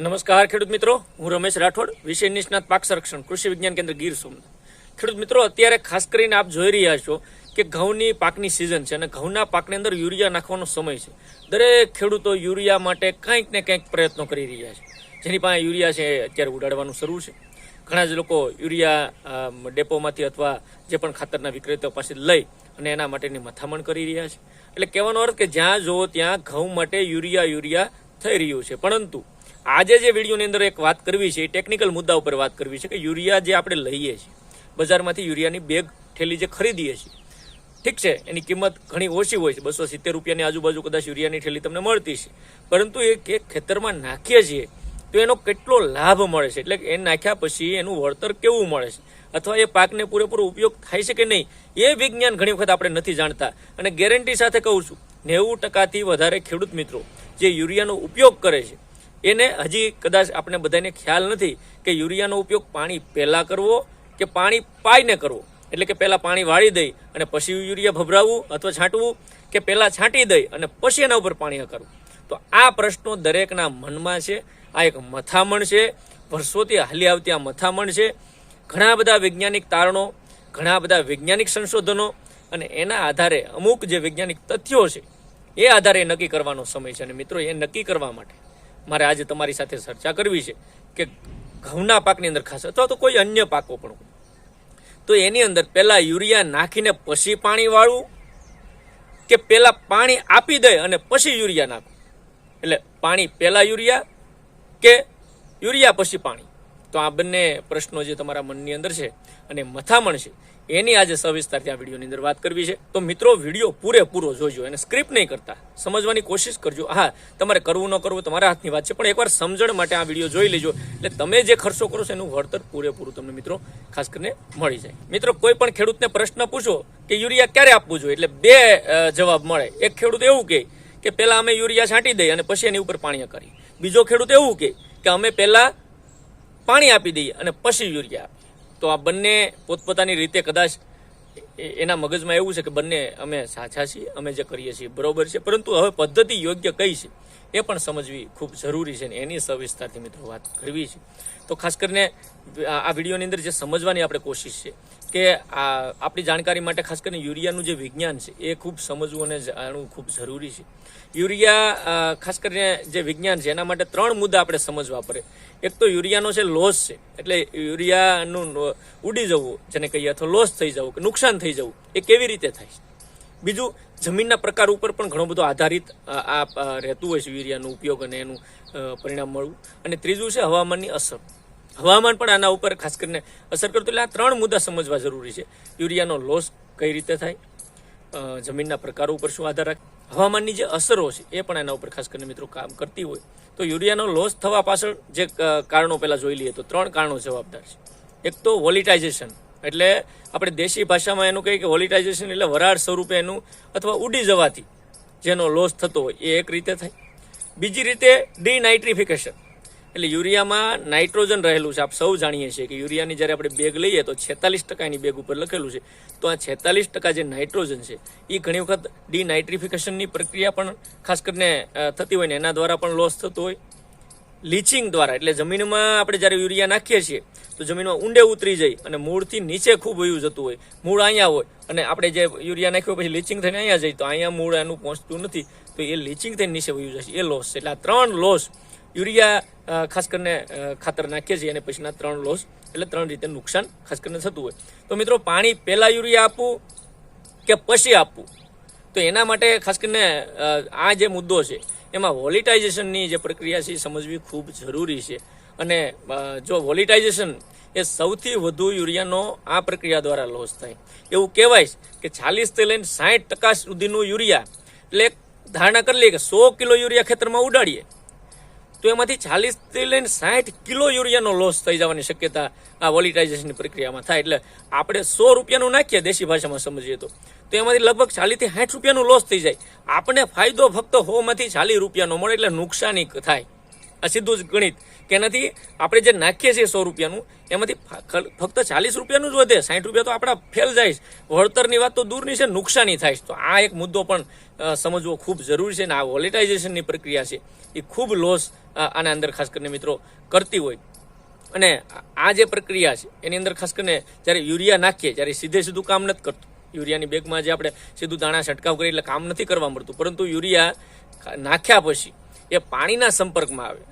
નમસ્કાર, ખેડૂત મિત્રો. હું રમેશ રાઠોડ, વિષય નિષ્ણાત પાક સંરક્ષણ, કૃષિ વિજ્ઞાન કેન્દ્ર ગીર સોમનાથ. ખેડૂત મિત્રો, અત્યારે ખાસ કરીને આપ જોઈ રહ્યા છો કે ઘઉંની પાકની સિઝન છે અને ઘઉંના પાકની અંદર યુરિયા નાખવાનો સમય છે. દરેક ખેડૂતો યુરિયા માટે કંઈક ને કંઈક પ્રયત્નો કરી રહ્યા છે. જેની પાસે યુરિયા છે અત્યારે ઉડાડવાનું શરૂ છે. ઘણા જ લોકો યુરિયા ડેપોમાંથી અથવા જે પણ ખાતરના વિક્રેતાઓ પાસે લઈ અને એના માટેની મથામણ કરી રહ્યા છે. એટલે કહેવાનો અર્થ કે જ્યાં જુઓ ત્યાં ઘઉં માટે યુરિયા યુરિયા થઈ રહ્યું છે. પરંતુ આજે જે વિડીયોની અંદર એક વાત કરવી છે, એ ટેકનિકલ મુદ્દા ઉપર વાત કરવી છે કે યુરિયા જે આપણે લઈએ છીએ, બજારમાંથી યુરિયાની બેગ ઠેલી જે ખરીદીએ છીએ, ઠીક છે, એની કિંમત ઘણી ઓછી હોય છે, બસો સિત્તેર રૂપિયાની આજુબાજુ કદાચ યુરિયાની ઠેલી તમને મળતી છે. પરંતુ એ કે ખેતરમાં નાખીએ છીએ, તો એનો કેટલો લાભ મળે છે? એટલે એ નાખ્યા પછી એનું વળતર કેવું મળે છે? અથવા એ પાકને પૂરેપૂરો ઉપયોગ થાય છે કે નહીં? એ વિજ્ઞાન ઘણી વખત આપણે નથી જાણતા. અને ગેરંટી સાથે કહું છું, નેવું ટકાથી વધારે ખેડૂત મિત્રો જે યુરિયાનો ઉપયોગ કરે છે એને હજી કદાચ આપણે બધાને ખ્યાલ નથી કે યુરિયાનો ઉપયોગ પાણી પહેલાં કરવો કે પાણી પાઈને કરવો? એટલે કે પહેલાં પાણી વાળી દઈ અને પછી યુરિયા ભભરાવવું અથવા છાંટવું કે પહેલાં છાંટી દઈ અને પછી એના ઉપર પાણી કરવું તો આ પ્રશ્નો દરેકના મનમાં છે, આ એક મથામણ છે, વર્ષોથી હાલી આવતી આ મથામણ છે. ઘણા બધા વૈજ્ઞાનિક તારણો, ઘણા બધા વૈજ્ઞાનિક સંશોધનો અને એના આધારે અમુક જે વૈજ્ઞાનિક તથ્યો છે, એ આધારે નક્કી કરવાનો સમય છે. અને મિત્રો, એ નક્કી કરવા માટે મારે આજે તમારી સાથે ચર્ચા કરવી છે કે ઘઉંના પાકની અંદર ખાસ અથવા તો કોઈ અન્ય પાકો પણ તો એની અંદર પહેલાં યુરિયા નાખીને પછી પાણી વાળવું કે પહેલાં પાણી આપી દે અને પછી યુરિયા નાખવું? એટલે પાણી પહેલાં યુરિયા કે યુરિયા પછી પાણી? તો આ બંને પ્રશ્નો જે તમારા મનની અંદર છે અને મથામણ છે એની આજે સવિસ્તારથી આ વિડીયોની અંદર વાત કરવી છે. તો મિત્રો, વીડિયો પૂરેપૂરો જોજો એને સ્ક્રિપ્ટ નહીં કરતા. સમજવાની કોશિશ કરજો. હા, તમારે કરવું ન કરવું તમારા હાથની વાત છે, પણ એકવાર સમજણ માટે આ વીડિયો જોઈ લેજો. એટલે તમે જે ખર્ચો કરો છો, એનું વળતર પૂરેપૂરું તમને મિત્રો ખાસ કરીને મળી જાય. મિત્રો, કોઈ પણ ખેડૂતને પ્રશ્ન પૂછો કે યુરિયા ક્યારે આપવું જોઈએ, એટલે બે જવાબ મળે. એક ખેડૂત એવું કહે કે પહેલા અમે યુરિયા છાંટી દઈએ અને પછી એની ઉપર પાણી કરી. બીજો ખેડૂત એવું કે અમે પહેલા પાણી આપી દઈએ અને પછી યુરિયા આપીએ. તો આ બંને પોતપોતાની રીતે કદાચ એના મગજમાં એવું છે કે બંને અમે સાચા છીએ, અમે જે કરીએ છીએ બરોબર છે. પરંતુ હવે પદ્ધતિ યોગ્ય કઈ છે એ પણ સમજવી ખૂબ જરૂરી છે ને એની સવિસ્તારથી મિત્રો વાત કરવી છે. તો ખાસ કરીને આ વિડીયોની અંદર જે સમજવાની આપણે કોશિશ છે કે આપણી જાણકારી માટે ખાસ કરીને યુરિયાનું જે વિજ્ઞાન છે, એ ખૂબ સમજવું અને જાણવું ખૂબ જરૂરી છે. યુરિયા ખાસ કરીને જે વિજ્ઞાન છે, એના માટે ત્રણ મુદ્દા આપણે સમજવા પડે. એક તો યુરિયાનો છે, લોસ છે. એટલે યુરિયાનું ઉડી જવું, જેને કહીએ અથવા લોસ થઈ જવું, કે નુકસાન થઈ જવું, એ કેવી રીતે થાય બીજું, જમીનના પ્રકાર ઉપર પણ ઘણો બધો આધારિત આ રહેતું હોય છે યુરિયાનો ઉપયોગ અને એનું પરિણામ મળવું. અને ત્રીજું છે, હવામાનની અસર. હવામાન પણ આના ઉપર ખાસ કરીને અસર કરતું. એટલે આ ત્રણ મુદ્દા સમજવા જરૂરી છે. યુરિયાનો લોસ કઈ રીતે થાય? જમીનના પ્રકારો ઉપર શું આધાર રાખે? હવામાનની જે અસરો છે એ પણ એના ઉપર ખાસ કરીને મિત્રો કામ કરતી હોય. તો યુરિયાનો લોસ થવા પાછળ જે કારણો પહેલાં જોઈ લઈએ તો ત્રણ કારણો જવાબદાર છે. એક તો વોલિટાઇઝેશન. એટલે આપણે દેશી ભાષામાં એનું કહીએ કે વોલિટાઇઝેશન એટલે વરાળ સ્વરૂપે એનું અથવા ઉડી જવાથી જેનો લોસ થતો હોય એ એક રીતે થાય. બીજી રીતે ડિનાઇટ્રિફિકેશન. એટલે યુરિયામાં નાઇટ્રોજન રહેલું છે, આપ સૌ જાણીએ છીએ કે યુરિયાની જ્યારે આપણે બેગ લઈએ તો છેતાલીસ ટકાની બેગ ઉપર લખેલું છે. તો આ છેતાલીસ ટકા જે નાઇટ્રોજન છે એ ઘણી વખત ડીનાઇટ્રિફિકેશનની પ્રક્રિયા પણ ખાસ કરીને થતી હોય ને એના દ્વારા પણ લોસ થતો હોય. લીચિંગ દ્વારા, એટલે જમીનમાં આપણે જ્યારે યુરિયા નાખીએ છીએ, તો જમીનમાં ઊંડે ઉતરી જાય અને મૂળથી નીચે ખૂબ વયું જતું હોય. મૂળ અહીંયા હોય અને આપણે જે યુરિયા નાખ્યો પછી લીચિંગ થઈને અહીંયા જાય, તો અહીંયા મૂળ એનું પહોંચતું નથી. તો એ લીચિંગ થઈને નીચે વયું જશે. એ લોસ એટલે આ ત્રણ લોસ યુરિયા ખાસ કરીને ખાતર નાખીએ છીએ અને પછીના ત્રણ લોસ, એટલે ત્રણ રીતે નુકસાન ખાસ કરીને થતું હોય. તો મિત્રો, પાણી પહેલાં યુરિયા આપવું કે પછી આપવું? તો એના માટે ખાસ કરીને આ જે મુદ્દો છે, એમાં વોલિટાઇઝેશનની જે પ્રક્રિયા છે એ સમજવી ખૂબ જરૂરી છે. અને જો વોલિટાઇઝેશન એ સૌથી વધુ યુરિયાનો આ પ્રક્રિયા દ્વારા લોસ થાય. એવું કહેવાય કે ચાલીસથી લઈને સાઠ ટકા સુધીનું યુરિયા, એટલે ધારણા કરી લઈએ કે સો કિલો યુરિયા ખેતરમાં ઉડાડીએ. તો એમાંથી ચાલીસથી લઈને સાઠ કિલો યુરિયાનો લોસ થઈ જવાની શક્યતા આ વોલિટાઇઝેશનની પ્રક્રિયામાં થાય. એટલે આપણે સો રૂપિયાનું નાખીએ દેશી ભાષામાં સમજીએ તો. તો એમાંથી લગભગ ચાલીસથી સાઠ રૂપિયાનું લોસ થઈ જાય. આપણે ફાયદો ફક્ત હોમાંથી ચાલીસ રૂપિયાનો મળે એટલે નુકસાની થાય. આ સીધું જ ગણિત કે એનાથી આપણે જે નાખીએ છીએ સો રૂપિયાનું, એમાંથી ફક્ત ચાલીસ રૂપિયાનું જ વધે. સાઠ રૂપિયા તો આપણા ફેલ જાય. વળતરની વાત તો દૂરની છે, નુકસાની થાય તો આ એક મુદ્દો પણ સમજવો ખૂબ જરૂરી છે અને આ વોલેટાઇઝેશનની પ્રક્રિયા છે, એ ખૂબ લોસ આના અંદર ખાસ કરીને મિત્રો કરતી હોય. અને આ જે પ્રક્રિયા છે, એની અંદર ખાસ કરીને જ્યારે યુરિયા નાખીએ, ત્યારે સીધે સીધું કામ નથી કરતું. યુરિયાની બેગમાં જે આપણે સીધું દાણા છંટકાવ કરીએ એટલે કામ નથી કરવા મળતું. પરંતુ યુરિયા નાખ્યા પછી એ પાણીના સંપર્કમાં આવે.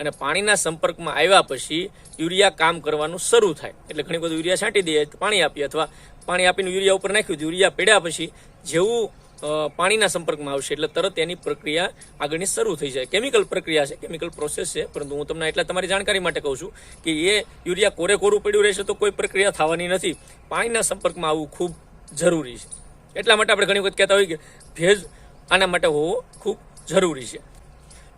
અને પાણીના સંપર્કમાં આવ્યા પછી યુરિયા કામ કરવાનું શરૂ થાય. એટલે ઘણી બધું યુરિયા છાંટી દઈએ પાણી આપીએ અથવા પાણી આપીને યુરિયા ઉપર નાખ્યું યુરિયા પડ્યા પછી જેવું પાણીના સંપર્કમાં આવશે એટલે તરત એની પ્રક્રિયા આગળની શરૂ થઈ જાય. કેમિકલ પ્રક્રિયા છે, કેમિકલ પ્રોસેસ છે. પરંતુ હું તમને એટલે તમારી જાણકારી માટે કહું છું કે એ યુરિયા કોરે કોરું પડ્યું રહેશે તો કોઈ પ્રક્રિયા થવાની નથી. પાણીના સંપર્કમાં આવવું ખૂબ જરૂરી છે. એટલા માટે આપણે ઘણી વખત કહેતા હોય કે ભેજ આના માટે હોવો ખૂબ જરૂરી છે.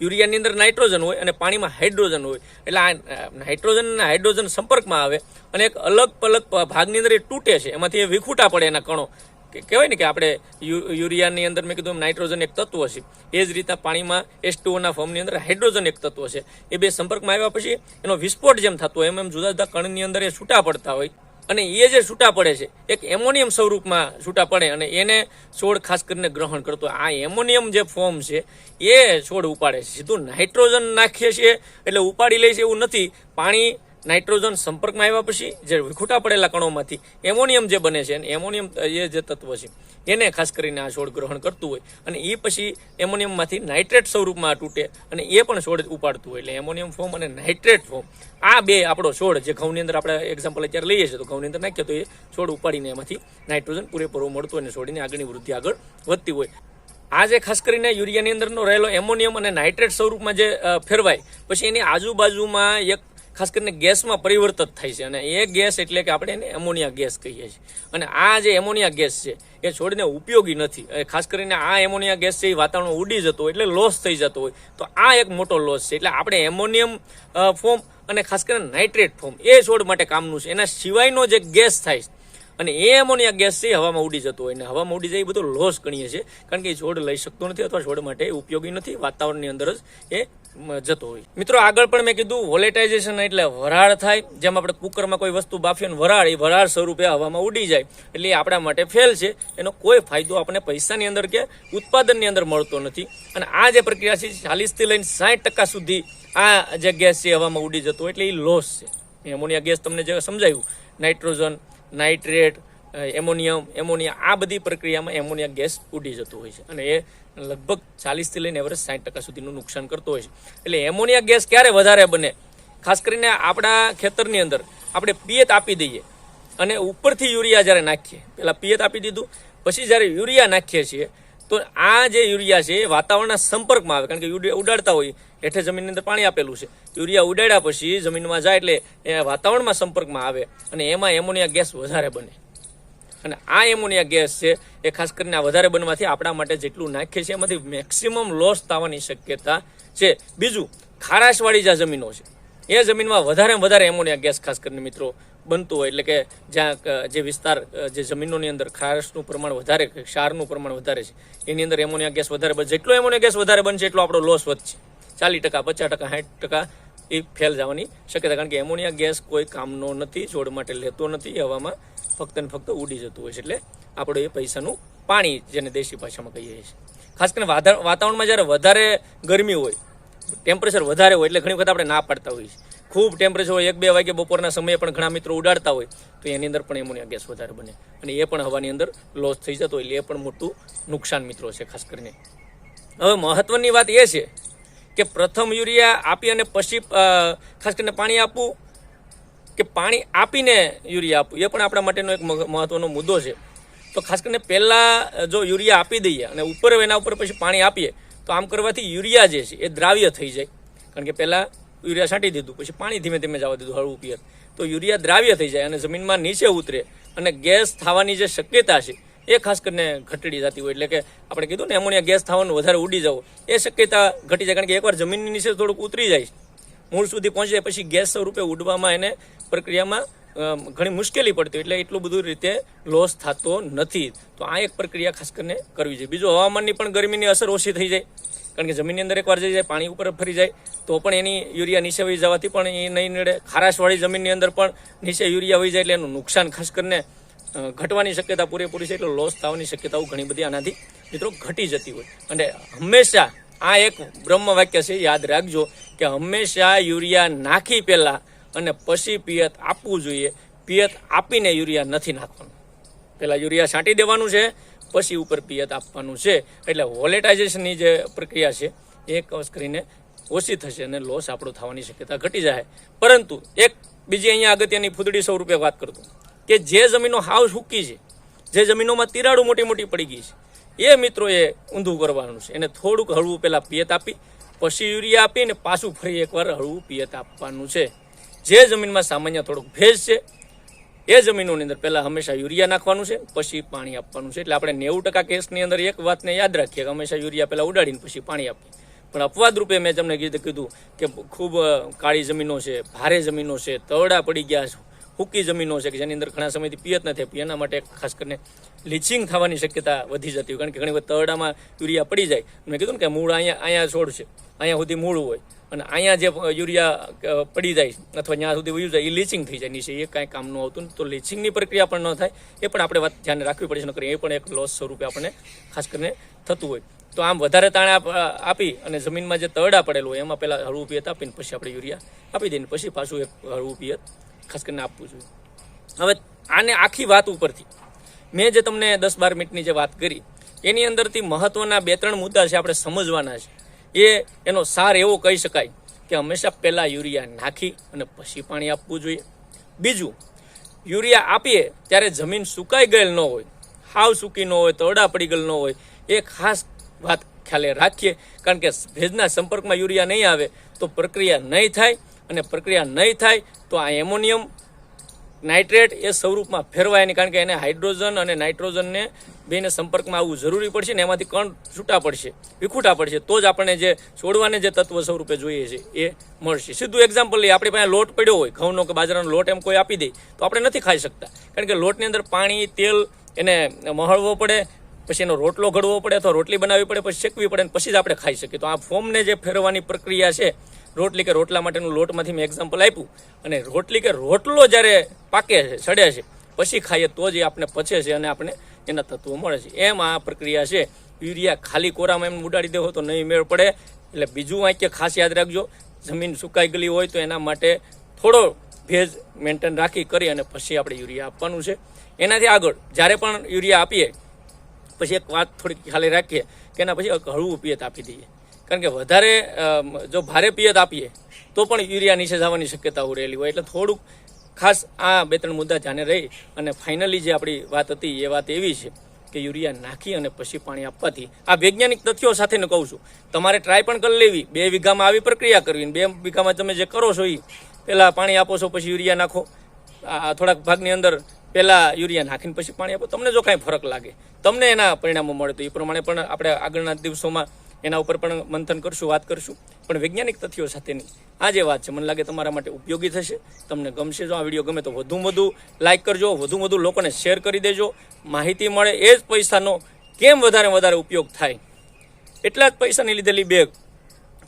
યુરિયાની અંદર નાઇટ્રોજન હોય અને પાણીમાં હાઇડ્રોજન હોય. એટલે આ નાઇટ્રોજન અને હાઇડ્રોજન સંપર્કમાં આવે અને એક અલગ પલગ ભાગની અંદર એ તૂટે છે. એમાંથી એ વિખૂટા પડે એના કણો. કે, કહેવાય ને કે આપણે યુરિયાની અંદર મેં કીધું નાઇટ્રોજન એક તત્વ છે. એ જ રીતે પાણીમાં એસ ટુઓના ફોર્મની અંદર હાઇડ્રોજન એક તત્વ છે. એ બે સંપર્કમાં આવ્યા પછી એનો વિસ્ફોટ જેમ થતો હોય, એમ એમ જુદા જુદા કણની અંદર એ છૂટા પડતા હોય. અને એ જે છૂટા પડે છે, એક એમોનિયમ સ્વરૂપમાં છૂટા પડે અને એને છોડ ખાસ કરીને ગ્રહણ કરતો. આ એમોનિયમ જે ફોર્મ છે, એ છોડ ઉપાડે છે સીધું નાઇટ્રોજન નાખીએ છીએ, એટલે ઉપાડી લે છે એવું નથી પાણી નાઇટ્રોજન સંપર્કમાં આવ્યા પછી જે વિખૂટા પડેલા કણોમાંથી એમોનિયમ જે બને છે, એમોનિયમ એ જે તત્વ છે, એને ખાસ કરીને આ છોડ ગ્રહણ કરતું હોય અને એ પછી એમોનિયમમાંથી નાઇટ્રેટ સ્વરૂપમાં તૂટે અને એ પણ છોડ ઉપાડતું હોય. એટલે એમોનિયમ ફોર્મ અને નાઇટ્રેટ ફોર્મ, આ બે આપણો છોડ જે ઘઉંની અંદર આપણે એક્ઝામ્પલ અત્યારે લઈએ છીએ, તો ઘઉંની અંદર નાખીએ તો એ છોડ ઉપાડીને એમાંથી નાઇટ્રોજન પૂરેપૂરું મળતું હોય અને છોડીને આગળની વૃદ્ધિ આગળ વધતી હોય. આ જે ખાસ કરીને યુરિયાની અંદરનો રહેલો એમોનિયમ અને નાઇટ્રેટ સ્વરૂપમાં જે ફેરવાય, પછી એની આજુબાજુમાં એક ખાસ કરીને ગેસમાં પરિવર્તિત થાય છે. અને એ ગેસ એટલે કે આપણે એને એમોનિયા ગેસ કહીએ છીએ. અને આ જે એમોનિયા ગેસ છે, એ છોડને ઉપયોગી નથી. ખાસ કરીને આ એમોનિયા ગેસ છે, એ વાતાવરણ ઉડી જતો હોય એટલે લોસ થઈ જતો હોય. તો આ એક મોટો લોસ છે. એટલે આપણે એમોનિયમ ફોર્મ અને ખાસ કરીને નાઇટ્રેટ ફોર્મ એ છોડ માટે કામનું છે. એના સિવાયનો જે ગેસ થાય છે. અને એ એમોનિયા ગેસ છે હવામાં ઉડી જતો હોય. અને હવામાં ઉડી જાય એ બધો લોસ ગણીએ છીએ. કારણ કે એ છોડ લઈ શકતો નથી અથવા છોડ માટે ઉપયોગી નથી. વાતાવરણની અંદર જ એ જતો હોય. મિત્રો, આગળ પણ મેં કીધું વોલેટાઇઝેશન એટલે વરાળ થાય. જેમ આપણે કુકરમાં કોઈ વસ્તુ બાફીએ ને વરાળ, એ વરાળ સ્વરૂપે હવામાં ઉડી જાય. એટલે એ આપણા માટે ફેલ છે. એનો કોઈ ફાયદો આપણને પૈસાની અંદર કે ઉત્પાદનની અંદર મળતો નથી. અને આ જે પ્રક્રિયા છે, ચાલીસથી લઈને સાઠ ટકા સુધી આ જે ગેસ છે હવામાં ઉડી જતો એટલે એ લોસ છે. એમોનિયા ગેસ તમને જે સમજાયું નાઇટ્રોજન નાઇટ્રેટ એમોનિયમ, એમોનિયા, આ બધી પ્રક્રિયામાં એમોનિયા ગેસ ઉડી જતો હોય છે. અને એ લગભગ ચાલીસથી લઈને એવરેજ સાઠ ટકા સુધીનું નુકસાન કરતો હોય છે. એટલે એમોનિયા ગેસ ક્યારે વધારે બને? ખાસ કરીને આપણા ખેતરની અંદર આપણે પિયત આપી દઈએ અને ઉપરથી યુરિયા જ્યારે નાખીએ, પહેલાં પિયત આપી દીધું, પછી જ્યારે યુરિયા નાખીએ છીએ, તો આ જે યુરિયા છે એ વાતાવરણના સંપર્કમાં આવે. કારણ કે યુરિયા ઉડાડતા હોય, હેઠે જમીનની અંદર પાણી આપેલું છે. યુરિયા ઉડાડ્યા પછી જમીનમાં જાય એટલે એ વાતાવરણમાં સંપર્કમાં આવે અને એમાં એમોનિયા ગેસ વધારે બને. અને આ એમોનિયા ગેસ છે એ ખાસ કરીને આ વધારે બનવાથી આપણા માટે જેટલું નાખીએ છીએ એમાંથી મેક્સિમમ લોસ થવાની શક્યતા છે. બીજું, ખારાશવાળી જે જમીનો છે, એ જમીનમાં વધારે વધારે એમોનિયા ગેસ ખાસ કરીને મિત્રો બનતું હોય. એટલે કે જ્યાં જે વિસ્તાર જે જમીનોની અંદર ખારસનું પ્રમાણ વધારે ક્ષારનું પ્રમાણ વધારે છે, એની અંદર એમોનિયા ગેસ વધારે બને. જેટલો એમોનિયા ગેસ વધારે બનશે એટલો આપણો લોસ વધશે. ચાલીસ ટકા, પચાસ ટકા, સાઠ ટકા એ ફેલ જવાની શક્યતા, કારણ કે એમોનિયા ગેસ કોઈ કામનો નથી છોડ માટે લેતો નથી, હવામાં ફક્ત ને ફક્ત ઉડી જતું હોય છે. એટલે આપણે એ પૈસાનું પાણી જેને દેશી ભાષામાં કહીએ છીએ. ખાસ કરીને વાતા- વાતાવરણમાં જ્યારે વધારે ગરમી હોય ટેમ્પરેચર વધારે હોય, એટલે ઘણી વખત આપણે ના પાડતા હોઈએ છીએ. ખૂબ ટેમ્પરેચર હોય, એક બે વાગે બપોરના સમયે પણ ઘણા મિત્રો ઉડાડતા હોય, તો એની અંદર પણ એમોનિયા ગેસ વધારે બને. અને એ પણ હવાની અંદર લોસ થઈ જતો હોય, એટલે એ પણ મોટું નુકસાન મિત્રો છે, ખાસ કરીને. હવે મહત્વની વાત એ છે કે પ્રથમ યુરિયા આપી અને પછી ખાસ કરીને પાણી આપવું કે પાણી આપીને યુરિયા આપવું, એ પણ આપણા માટેનો એક મહ- મહત્વનો મુદ્દો છે. તો ખાસ કરીને પહેલાં જો યુરિયા આપી દઈએ અને ઉપર એના ઉપર પછી પાણી આપીએ, તો આમ કરવાથી યુરિયા જે છે એ દ્રાવ્ય થઈ જાય. કારણ કે પહેલાં યુરિયા છાંટી દીધું, પછી પાણી ધીમે ધીમે જવા દીધું, હળવું પિયર તો યુરિયા દ્રાવ્ય થઈ જાય અને જમીનમાં નીચે ઉતરે અને ગેસ થવાની જે શક્યતા છે એ ખાસ કરીને ઘટડી જતી હોય એટલે કે આપણે કીધું ને, એમોનિયા ગેસ થવાનું વધારે ઉડી જવું. એ શક્યતા ઘટી જાય કારણ કે એકવાર જમીનની નીચે થોડુંક ઉતરી જાય, મૂળ સુધી પહોંચી જાય, પછી ગેસ સ્વરૂપે ઉડવામાં એને પ્રક્રિયામાં ઘણી મુશ્કેલી પડતી એટલે એટલું બધું રીતે લોસ થતો નથી. તો આ એક પ્રક્રિયા ખાસ કરીને કરવી જોઈએ. બીજું હવામાનની પણ ગરમીની અસર ઓછી થઈ જાય, કારણ કે જમીનની અંદર એકવાર જઈ જાય, પાણી ઉપર ફરી જાય, તો પણ એની યુરિયા નીચે વહી જવાથી પણ એ નહીં નડે. ખારાશવાળી જમીનની અંદર પણ નીચે યુરિયા વહી જાય એટલે એનું નુકસાન ખાસ કરીને ઘટવાની શક્યતા પૂરેપૂરી છે એટલે લોસ થવાની શક્યતાઓ ઘણી બધી આનાથી મિત્રો ઘટી જતી હોય. અને હંમેશા આ એક બ્રહ્મ વાક્ય છે, યાદ રાખજો કે હંમેશા યુરિયા નાખી પહેલાં અને પછી પિયત આપવું જોઈએ. પિયત આપીને યુરિયા નથી નાખવાનું. પહેલાં યુરિયા છાંટી દેવાનું છે, પછી ઉપર પિયત આપવાનું છે. એટલે વોલેટાઇઝેશનની જે પ્રક્રિયા છે, એ કરીને ઓછી થશે અને લોસ આપણો થવાની શક્યતા ઘટી જાય. પરંતુ એક બીજી અહીંયા અગત્યની ફૂદડી સ્વરૂપે વાત કરતું કે જે જમીનો હાવ સૂકી છે, જે જમીનોમાં તિરાડો મોટી મોટી પડી ગઈ છે, એ મિત્રોએ ઊંધું કરવાનું છે. એને થોડુંક હળવું પહેલાં પિયત આપી, પછી યુરિયા આપીને પાછું ફરી એકવાર હળવું પિયત આપવાનું છે. જે જમીનમાં સામાન્ય થોડુંક ભેજ છે, એ જમીનોની અંદર પહેલાં હંમેશા યુરિયા નાખવાનું છે, પછી પાણી આપવાનું છે. એટલે આપણે નેવું ટકા કેસની અંદર એક વાતને યાદ રાખીએ કે હંમેશા યુરિયા પહેલા ઉડાડીને પછી પાણી આપીએ. પણ અપવાદ રૂપે મેં તમને કીધું કીધું કે ખૂબ કાળી જમીનો છે, ભારે જમીનો છે તવડા પડી ગયા છે. હુકી જમીનો છે કે જેની અંદર ઘણા સમયથી પિયત નથી આપી એના માટે ખાસ કરીને લીચિંગ થવાની શક્યતા વધી જતી હોય. કારણ કે ઘણી વખત તરડામાં યુરિયા પડી જાય. મેં કીધું ને કે મૂળ અહીંયા અહીંયા છોડ છે. અહીંયા સુધી મૂળ હોય. અને અહીંયા જે યુરિયા પડી જાય અથવા જ્યાં સુધી વયું જાય, એ લીચિંગ થઈ જાય. નીચે એ કાંઈ કામનું આવતું. તો લીચિંગની પ્રક્રિયા પણ ન થાય. એ પણ આપણે વાત ધ્યાન રાખવી પડે છે. નકરી એ પણ એક લોસ સ્વરૂપે આપણને ખાસ કરીને થતું હોય. તો આમ વધારે તાણ આપી અને જમીનમાં જે તરડા પડેલું હોય, એમાં પહેલાં હળવું પિયત આપીને પછી આપણે યુરિયા આપી દઈને પછી પાછું એક હળવું પિયત ખાસ કરીને આપવું જોઈએ. હવે આને આખી વાત ઉપરથી. મેં જે તમને દસ બાર મિનિટની જે વાત કરી, એની અંદરથી મહત્વના બે ત્રણ મુદ્દા છે આપણે સમજવાના છે. એ એનો સાર એવો કહી શકાય કે હંમેશા પહેલાં યુરિયા નાખી અને પછી પાણી આપવું જોઈએ. બીજું, યુરિયા આપીએ ત્યારે જમીન સુકાઈ ગયેલ ન હોય, હાવ સૂકી ન હોય, તરડા પડી ગયેલ ન હોય, એ ખાસ વાત ખ્યાલે રાખીએ. કારણ કે ભેજના સંપર્કમાં યુરિયા નહીં આવે તો પ્રક્રિયા નહીં થાય અને પ્રક્રિયા નહીં થાય તો આ એમોનિયમ નાઇટ્રેટ એ સ્વરૂપમાં ફેરવાય નહીં. કારણ કે એને હાઇડ્રોજન અને નાઇટ્રોજનને બેને સંપર્કમાં આવવું જરૂરી પડશે ને એમાંથી કણ છૂટા પડશે, વિખૂટા પડશે. તો જ આપણને જે છોડવાને જે તત્વ સ્વરૂપે જોઈએ છે એ મળશે. સીધું એક્ઝામ્પલ લઈએ. આપણી પાસે લોટ પડ્યો હોય, ઘઉંનો કે બાજરાનો લોટ એમ કોઈ આપી દે, તો આપણે નથી ખાઈ શકતા. કારણ કે લોટની અંદર પાણી, તેલ, એને મહળવો પડે, પછી એનો રોટલો ઘડવો પડે અથવા રોટલી બનાવવી પડે, પછી શેકવી પડે પછી જ આપણે ખાઈ શકીએ. તો આ ફોર્મને જે ફેરવવાની પ્રક્રિયા છે રોટલી કે રોટલા માટેનું લોટમાંથી મેં એક્ઝામ્પલ આપ્યું. અને રોટલી કે રોટલો જ્યારે પાકે છે, સડે છે, પછી ખાઈએ તો જ એ આપણે પચે છે અને આપણે એના તત્વો મળે છે. એમ આ પ્રક્રિયા છે. યુરિયા ખાલી કોરામાં એમ ઉડાડી દેવો તો નહીં મેળ પડે. એટલે બીજું વાંક્ય ખાસ યાદ રાખજો. જમીન સુકાઈ ગયેલી હોય તો એના માટે થોડો ભેજ મેન્ટેન રાખી કરી અને પછી આપણે યુરિયા આપવાનું છે. એનાથી આગળ જ્યારે પણ યુરિયા આપીએ, પછી એક વાત થોડીક ખાલી રાખીએ કે એના પછી હળવું પિયત આપી દઈએ. કારણ કે વધારે જો ભારે પિયત આપીએ, તો પણ યુરિયા નીચે જવાની શક્યતાઓ રહેલી હોય. એટલે થોડુંક ખાસ આ બે ત્રણ મુદ્દા ધ્યાને રહી અને ફાઇનલી જે આપણી વાત હતી, એ વાત એવી છે કે યુરિયા નાખી અને પછી પાણી આપવાથી. આ વૈજ્ઞાનિક તથ્યો સાથે કહું છું. તમારે ટ્રાય પણ કરી લેવી. બે વીઘામાં આવી પ્રક્રિયા કરવી બે વીઘામાં તમે જે કરો છો એ પહેલાં પાણી આપો છો, પછી યુરિયા નાખો. આ થોડાક ભાગની અંદર પહેલાં યુરિયા નાખીને પછી પાણી આપો. તમને જો કાંઈ ફરક લાગે, તમને એના પરિણામો મળે તો એ પ્રમાણે પણ આપણે આગળના દિવસોમાં એના ઉપર પણ મંથન કરશું, વાત કરશું. પણ વૈજ્ઞાનિક તથ્યો સાથેની આ જે વાત છે, મને લાગે તમારા માટે ઉપયોગી થશે. તમને ગમશે જો આ વીડિયો ગમે તો વધુમાં વધુ લાઇક કરજો, વધુમાં વધુ લોકોને શેર કરી દેજો. માહિતી મળે એ જ પૈસાનો કેમ વધારે વધારે ઉપયોગ થાય? એટલા જ પૈસાની લીધેલી બેગ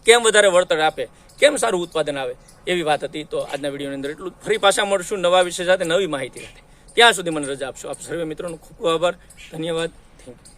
કેમ વધારે વળતર આપે? કેમ સારું ઉત્પાદન આવે? એવી વાત હતી. તો આજના વિડીયોની અંદર એટલું ફરી પાછા મળશું નવા વિષય સાથે, નવી માહિતી સાથે. ત્યાં સુધી મને રજા આપશો. આપ સર્વે મિત્રોનો ખૂબ ખૂબ આભાર. ધન્યવાદ. Thank you